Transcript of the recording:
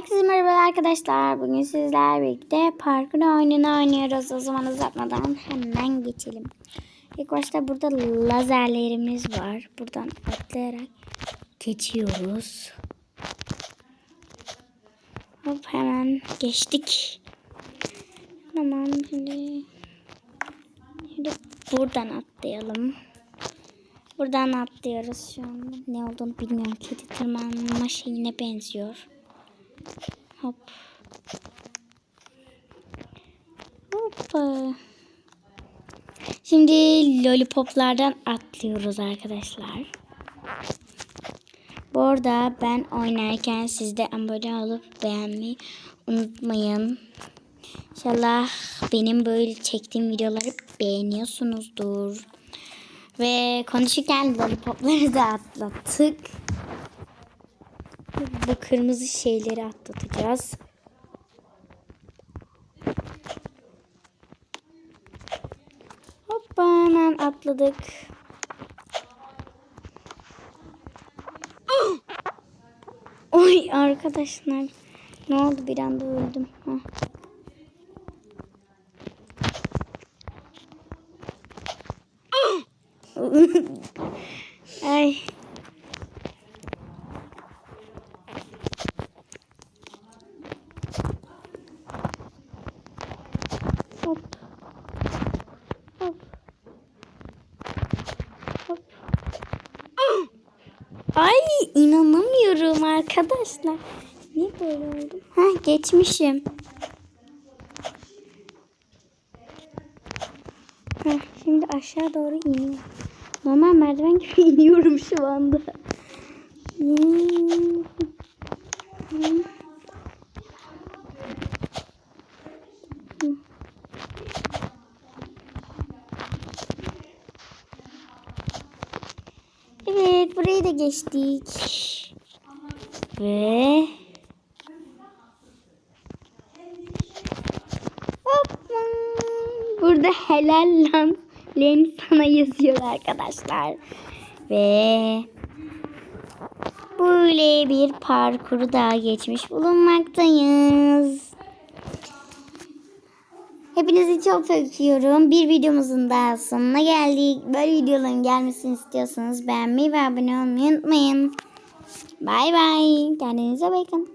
Herkese merhaba arkadaşlar. Bugün sizlerle birlikte parkur oyununu oynuyoruz. O zaman uzatmadan hemen geçelim. İlk başta burada lazerlerimiz var. Buradan atlayarak geçiyoruz. Hop hemen geçtik. Tamam şimdi, şimdi buradan atlayalım. Buradan atlıyoruz şu anda. Ne olduğunu bilmiyorum. Kedi tırmanma şeyine benziyor. Hop. Hoppa. Şimdi lollipoplardan atlıyoruz arkadaşlar. Bu arada ben oynarken siz de abone olup beğenmeyi unutmayın. İnşallah benim böyle çektiğim videoları beğeniyorsunuzdur. Ve konuşurken lollipopları da atlattık. Bu kırmızı şeyleri atlatacağız. Hoppa hemen atladık. Oy arkadaşlar. Ne oldu bir anda öldüm. Heh. Ay. Ay inanamıyorum arkadaşlar. Niye böyle oldu? Ha geçmişim. Heh, şimdi aşağı doğru iniyorum. Normal merdiven gibi iniyorum şu anda. Evet burayı da geçtik. Ve Hoppa. Burada helal lan. Len sana yazıyor arkadaşlar. Ve böyle bir parkuru daha geçmiş bulunmaktayız. Hepinizi çok öpüyorum. Bir videomuzun daha sonuna geldik. Böyle videoların gelmesini istiyorsanız beğenmeyi ve abone olmayı unutmayın. Bay bay. Kendinize bakın.